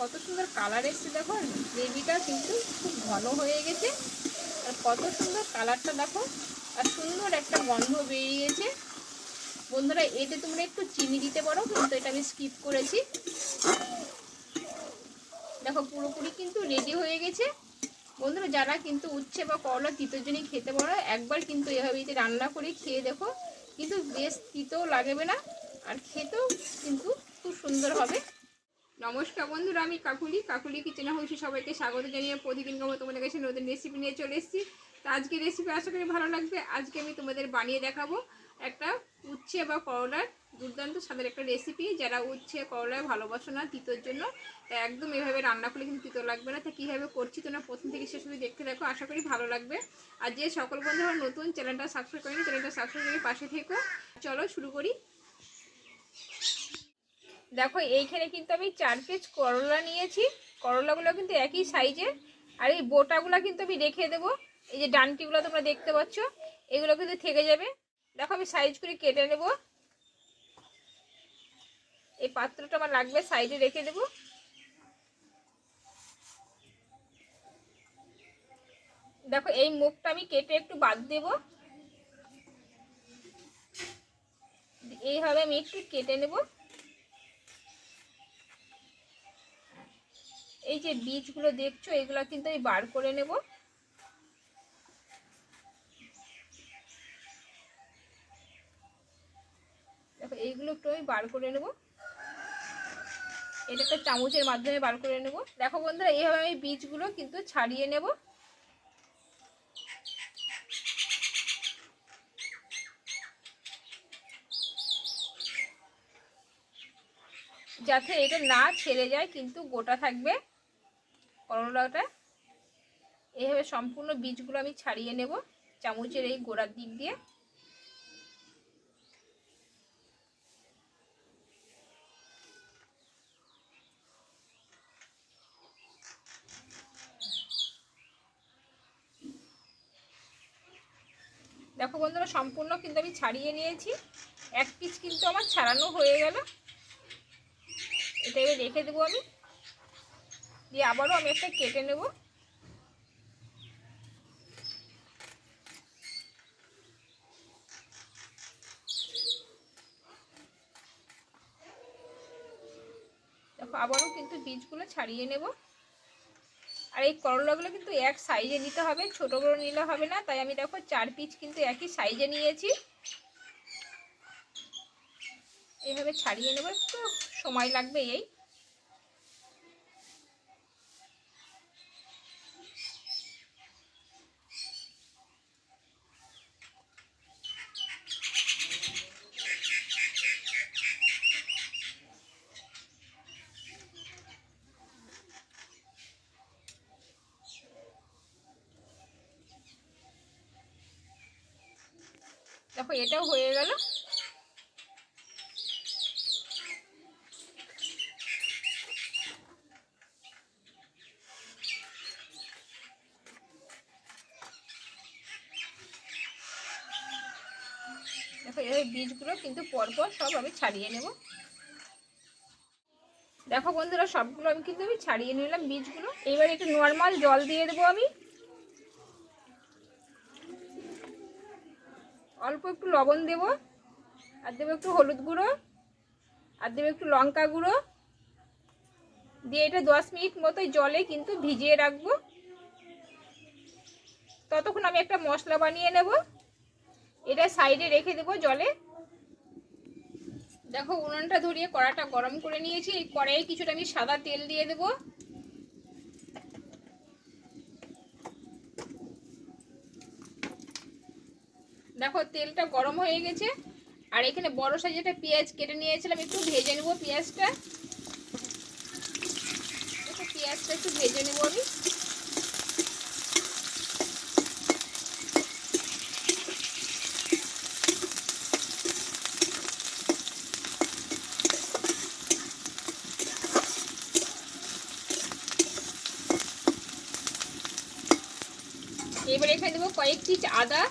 কত সুন্দর কালার এসছে দেখো গ্রেভিটা কিন্তু খুব ঘন হয়ে গেছে। আর কত সুন্দর কালারটা দেখো, আর সুন্দর একটা গন্ধ বেরিয়েছে। বন্ধুরা, এতে তোমরা একটু চিনি দিতে পারো, কিন্তু এটা আমি স্কিপ করেছি। দেখো, পুরোপুরি কিন্তু রেডি হয়ে গেছে। বন্ধুরা, যারা কিন্তু উচ্ছে বা করলা তিতোর জন্য খেতে পারো, একবার কিন্তু এভাবে রান্না করে খেয়ে দেখো, কিন্তু বেশ তিতও লাগবে না, আর খেতেও কিন্তু খুব সুন্দর হবে। নমস্কার বন্ধুরা, আমি কাকুলি। কাকুলি কিচেনে হয়েছি সবাইকে স্বাগত জানিয়ে প্রতিদিন গো তোমাদের কাছে নতুন রেসিপি নিয়ে চলে এসেছি। তো আজকে রেসিপি আশা করি ভালো লাগবে। আজকে আমি তোমাদের বানিয়ে দেখাবো একটা উচ্ছে বা করলার দুর্দান্ত স্বাদের একটা রেসিপি যারা উচ্ছে করলায় ভালোবাসো না তিতোর জন্য, তা একদম এভাবে রান্না করলে কিন্তু তিতো লাগবে না। তা কীভাবে করছি তোমরা প্রথম থেকে শেষ অবধি দেখতে দেখো আশা করি ভালো লাগবে। আর যে সকল বন্ধুরা নতুন, চ্যানেলটা সাবস্ক্রাইব করেনি, চ্যানেলটা সাবস্ক্রাইব করে পাশে থেকো। চলো শুরু করি। দেখো, এইখানে কিন্তু আমি চার পিস করলা নিয়েছি। করলাগুলো কিন্তু একই সাইজের আর এই বোটাগুলো কিন্তু আমি রেখে দেবো। এই যে ডানটিগুলো তোমরা দেখতে পাচ্ছ, এগুলো কিন্তু থেকে যাবে। দেখো, আমি সাইজ করে কেটে নেব। এই পাত্রটা আমার লাগবে সাইডে রেখে দেব। দেখো, এই মুখটা আমি কেটে একটু বাদ দেব। এইভাবে আমি একটু কেটে নেব। এই যে বীজগুলো দেখছ, এগুলো কিন্তু আমি বার করে নেব। দেখো, এইগুলো একটু আমি বার করে নেব। এটা একটা চামচের মাধ্যমে বার করে নেব। দেখো বন্ধুরা, এইভাবে আমি বীজগুলো কিন্তু ছাড়িয়ে নেব। যাতে এটা না ছেড়ে যায়, কিন্তু গোটা থাকবে। করলাটা এইভাবে সম্পূর্ণ বীজগুলো আমি ছাড়িয়ে নেব চামচের এই গোড়ার দিক দিয়ে। দেখো বন্ধুরা, সম্পূর্ণ কিন্তু আমি ছাড়িয়ে নিয়েছি। এক পিস কিন্তু আমার ছাড়ানো হয়ে গেল। এটা রেখে দেবো আমি। দিয়ে আবারও আমি একটা কেটে নেব। দেখো, আবারও কিন্তু বীজগুলো ছাড়িয়ে নেব। আর এই করলাগুলো কিন্তু এক সাইজে নিতে হবে, ছোট বড় নিলে হবে না। তাই আমি দেখো, চার পিস কিন্তু একই সাইজে নিয়েছি। এইভাবে ছাড়িয়ে নেব, একটু সময় লাগবে এই। দেখো, এটাও হয়ে গেল। দেখো বীজগুলো কিন্তু পরপর সব আমি ছাড়িয়ে নেব। দেখো বন্ধুরা, সবগুলো আমি কিন্তু আমি ছাড়িয়ে নিলাম বীজগুলো। এবার একটু নর্মাল জল দিয়ে দেবো আমি। অল্প একটু লবণ দেব। আর দেবো একটু হলুদ গুঁড়ো। আর দেবো একটু লঙ্কা গুঁড়ো। দিয়ে এটা দশ মিনিট মতো জলে কিন্তু ভিজিয়ে রাখব। ততক্ষণ আমি একটা মশলা বানিয়ে নেব। এটা সাইডে রেখে দেবো জলে। দেখো উনুনটা ধরিয়ে কড়াটা গরম করে নিয়েছি। এই কড়াইয়ে কিছুটা আমি সাদা তেল দিয়ে দেবো। দেখো, তেলটা গরম হয়ে গেছে। আর এখানে বড় একটা পেঁয়াজ কেটে নিয়েছিলাম, একটু ভেজে নেব পেঁয়াজটা। পেঁয়াজটা একটু ভেজে নেব আমি। এবার এখানে দেবো কয়েক পিস আদা।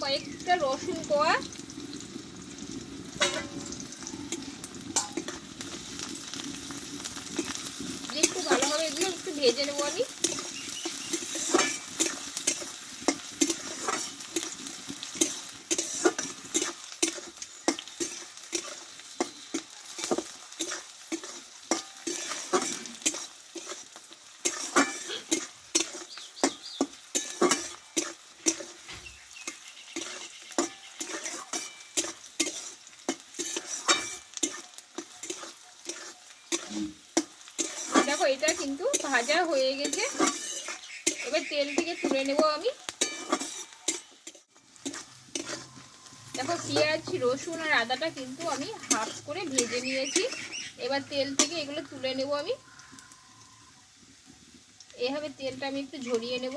কয়েকটা রসুন কোয়া। একটু ভালোভাবে এগুলো একটু ভেজে নেব আমি। হয়ে গেছে। এবার তেল থেকে তুলে নেব আমি। দেখো, পেঁয়াজ, রসুন আর আদাটা কিন্তু আমি হাফ করে ভেজে নিয়েছি। এবার তেল থেকে এগুলো তুলে নেব আমি। এভাবে তেলটা আমি একটু ঝরিয়ে নেব।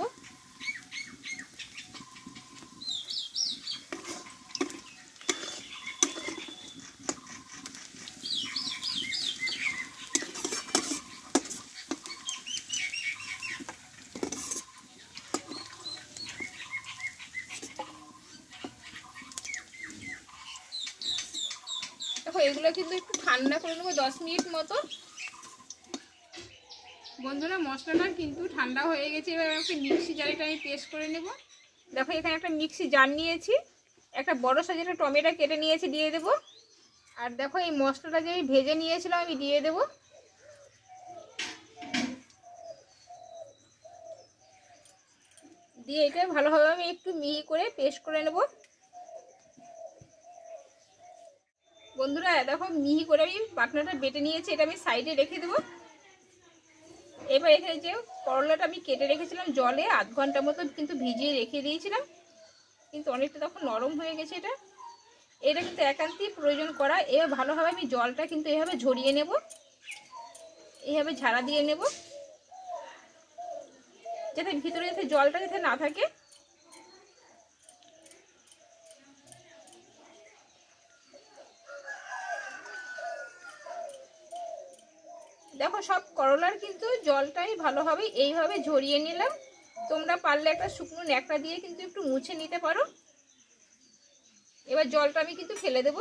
এগুলো কিন্তু একটু ঠান্ডা করে নেব, দশ মিনিট মতো। বন্ধুরা মশলাটা কিন্তু ঠান্ডা হয়ে গেছে, এবার একটা মিক্সি জারিটা আমি পেস্ট করে নেব। দেখো, এখানে একটা মিক্সি জার নিয়েছি, একটা বড় সাইজের একটা টমেটো কেটে নিয়েছি, দিয়ে দেব। আর দেখো, এই মশলাটা যে ভেজে নিয়েছিলাম, আমি দিয়ে দেব। দিয়ে এটা ভালোভাবে আমি একটু মিহি করে পেস্ট করে নেব। বন্ধুরা, দেখো মিহি করে আমি বাটনাটা বেটে নিয়েছি, এটা আমি সাইডে রেখে দেবো। এবার এখানে যে করলাটা আমি কেটে রেখেছিলাম জলে, আধ ঘণ্টা মতো কিন্তু ভিজিয়ে রেখে দিয়েছিলাম। কিন্তু অনেকটা তখন নরম হয়ে গেছে এটা। এটা কিন্তু একান্তই প্রয়োজন করা। এবার ভালোভাবে আমি জলটা কিন্তু এভাবে ঝরিয়ে নেব। এইভাবে ঝাড়া দিয়ে নেব। যাতে ভিতরে যাতে জলটা যাতে না থাকে। দেখো, সব করলার কিন্তু জলটাই ভালোভাবে এইভাবে ঝরিয়ে নিলাম। তোমরা পারলে একটা শুকনো ন্যাকড়া দিয়ে কিন্তু একটু মুছে নিতে পারো। এবার জলটা আমি কিন্তু ফেলে দেব।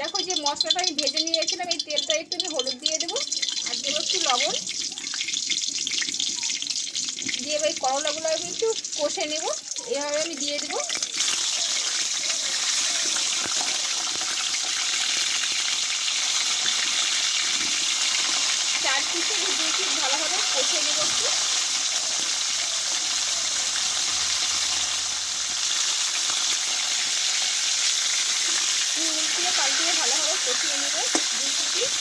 দেখো, যে মশলাটা আমি ভেজে নিয়েছিলাম, এই তেলটা একটু আমি হলুদ দিয়ে দেবো আর দেবো একটু লবণ। দিয়ে এবার এই করলাগুলো আমি একটু কষে নেব। এভাবে আমি দিয়ে দেবো চার পিসে দুই পিস ভালোভাবে কষে নেব একটু উল্টিয়ে পাল্টিয়ে ভালোভাবে কষিয়ে নেব পিস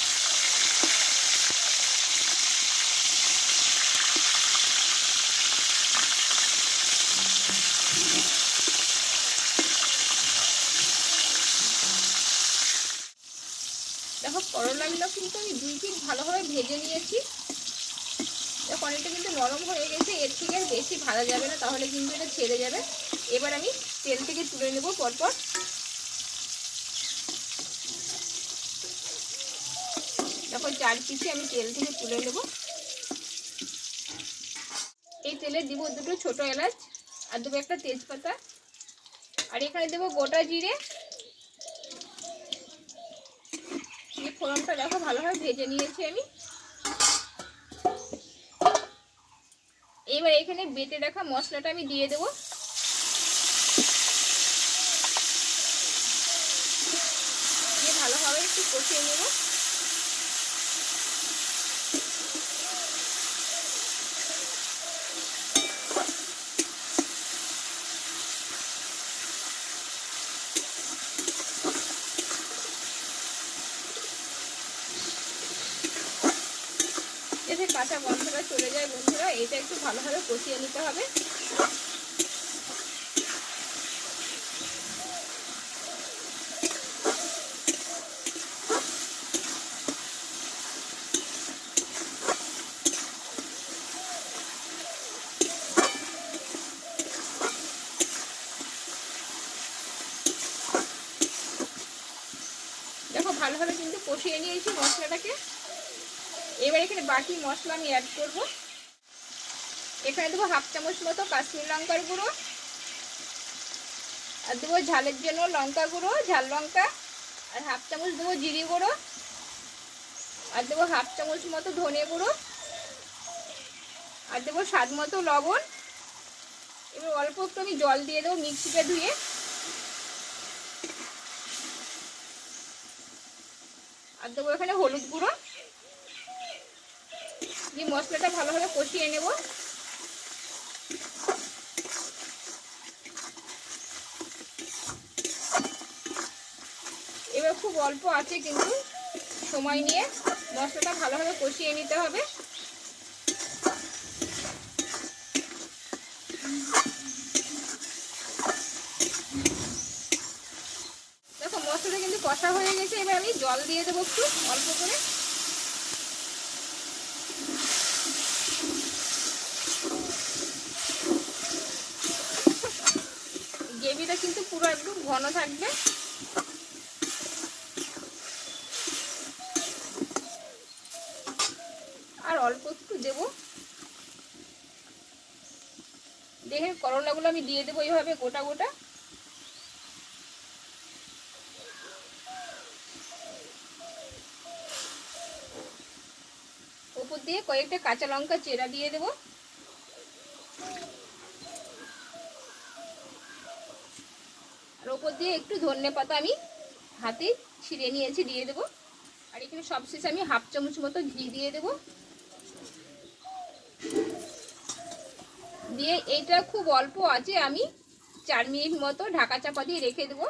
দেখো, করলাগুলো কিন্তু আমি দুই পিস ভালোভাবে ভেজে নিয়েছি। অনেকটা কিন্তু নরম হয়ে গেছে, এর থেকে আর বেশি ভাজা যাবে না, তাহলে কিন্তু এটা ছেড়ে যাবে। এবার আমি তেল থেকে তুলে নেব পরপর দেখো চার পিসে আমি তেল থেকে তুলে নেব। এই তেলে দিব দুটো ছোট এলাচ আর দেবো একটা তেজপাতা। আর এখানে দেবো গোটা জিরে। এই ফোড়নটা দেখো, ভালোভাবে ভেজে নিয়েছি আমি। এবার এখানে বেটে রাখা মশলাটা আমি দিয়ে দেবো দিয়ে ভালোভাবে একটু কষিয়ে নেব যাতে কাঁচা গন্ধটা চলে যায় বন্ধুরা, এটা একটু ভালোভাবে কষিয়ে নিতে হবে। ভালোভাবে কিন্তু কষিয়ে নিয়েছি মশলাটাকে। এবার এখানে বাকি মশলা আমি অ্যাড করব। এখানে দেবো হাফ চামচ মতো কাশ্মীর লঙ্কার গুঁড়ো। আর দেবো ঝালের জন্য লঙ্কা গুঁড়ো, ঝাল লঙ্কা। আর হাফ চামচ দেবো জিরি গুঁড়ো। আর দেবো হাফ চামচ মতো ধনে গুঁড়ো। আর দেবো স্বাদ মতো লবণ। এবার অল্প একটু আমি জল দিয়ে দেবো মিক্সিটা ধুয়ে। আর দেবো এখানে হলুদ গুঁড়ো। দিয়ে মশলাটা ভালোভাবে কষিয়ে নেব। এবার খুব অল্প আছে কিন্তু সময় নিয়ে মশলাটা ভালোভাবে কষিয়ে নিতে হবে। দেখো, মশলাটা কিন্তু কষা হয়ে গেছে। এবার আমি জল দিয়ে দেবো একটু, অল্প করে গ্রেভিটা কিন্তু পুরো একদম ঘন থাকবে। আর অল্প একটু দেবো। দেখে করলাগুলো আমি দিয়ে দেবো এইভাবে গোটা গোটা। উপর দিয়ে কয়েকটা কাঁচা লঙ্কা চেরা দিয়ে দেবো। ওপর দিয়ে একটু ধনে পাতা আমি হাতে ছিঁড়ে নিয়েছি, দিয়ে দেবো। আর এখানে সবশেষে আমি হাফ চামচ মতো ঘি দিয়ে দেবো। দিয়ে এইটা খুব অল্প আছে আমি চার মিনিট মতো ঢাকা চাপা দিয়ে রেখে দেবো।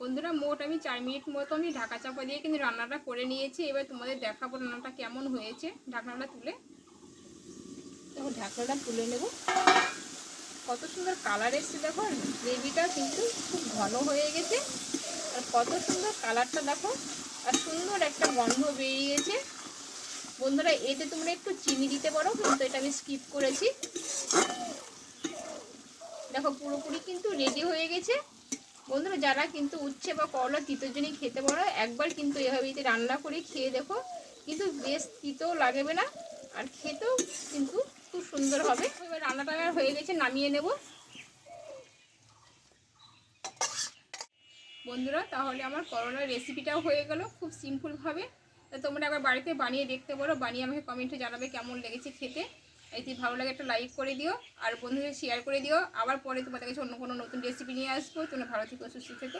বন্ধুরা, মোট আমি চার মিনিট মতো আমি ঢাকা চাপা দিয়ে কিন্তু রান্নাটা করে নিয়েছি। এবার তোমাদের দেখাবো রান্নাটা কেমন হয়েছে। ঢাকনাটা তুলে দেখো, ঢাকনাটা তুলে নেব। কত সুন্দর কালার এসছে দেখো গ্রেভিটা কিন্তু খুব ঘন হয়ে গেছে। আর কত সুন্দর কালারটা দেখো, আর সুন্দর একটা গন্ধ বেরিয়েছে। বন্ধুরা, এতে তোমরা একটু চিনি দিতে পারো, কিন্তু এটা আমি স্কিপ করেছি। দেখো, পুরোপুরি কিন্তু রেডি হয়ে গেছে। বন্ধুরা, যারা কিন্তু উচ্ছে বা করলা তিতোর জন্য খেতে পারো, একবার কিন্তু এভাবে রান্না করে খেয়ে দেখো, কিন্তু বেশ তিতো লাগবে না। আর খেতেও সুন্দর হবে। এবার রান্নাটা হয়ে গেছে, নামিয়ে নেব। বন্ধুরা, তাহলে আমার করলার রেসিপিটাও হয়ে গেল খুব সিম্পলভাবে তা তোমরা একবার বাড়িতে বানিয়ে দেখতে পারো, বানিয়ে আমাকে কমেন্টে জানাবে কেমন লেগেছে খেতে। যদি ভালো লাগে একটা লাইক করে দিও, আর বন্ধুদের শেয়ার করে দিও। আবার পরে তোমাদের কাছে অন্য কোনো নতুন রেসিপি নিয়ে আসব। তোমরা ভালো থেকো, সুস্থ থেকো।